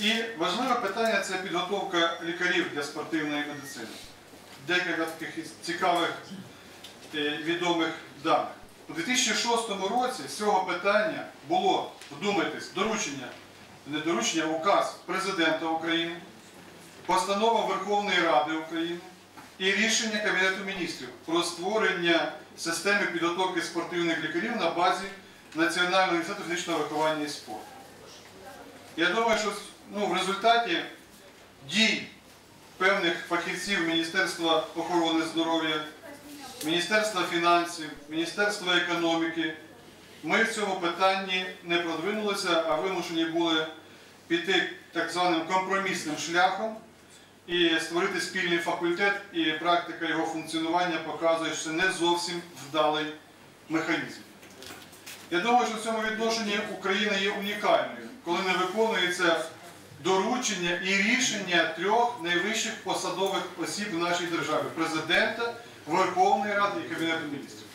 І важливе питання це підготовка лікарів для спортивної медицини. Декілька таких цікавих е, відомих даних. У 2006 році з цього питання було, вдумайтесь, доручення, не доручення, указ президента України, постанова Верховної Ради України і рішення Кабінету міністрів про створення системи підготовки спортивних лікарів на базі Національного інституту фізичного виховання і спорту. Я думаю, що ну, в результаті дій певних фахівців Міністерства охорони здоров'я, Міністерства фінансів, Міністерства економіки, ми в цьому питанні не продвинулися, а вимушені були піти так званим компромісним шляхом і створити спільний факультет, і практика його функціонування показує, що це не зовсім вдалий механізм. Я думаю, що в цьому відношенні Україна є унікальною, коли не виконується доручення і рішення трьох найвищих посадових осіб в нашій державі президента, Верховної Ради і Кабінету міністрів.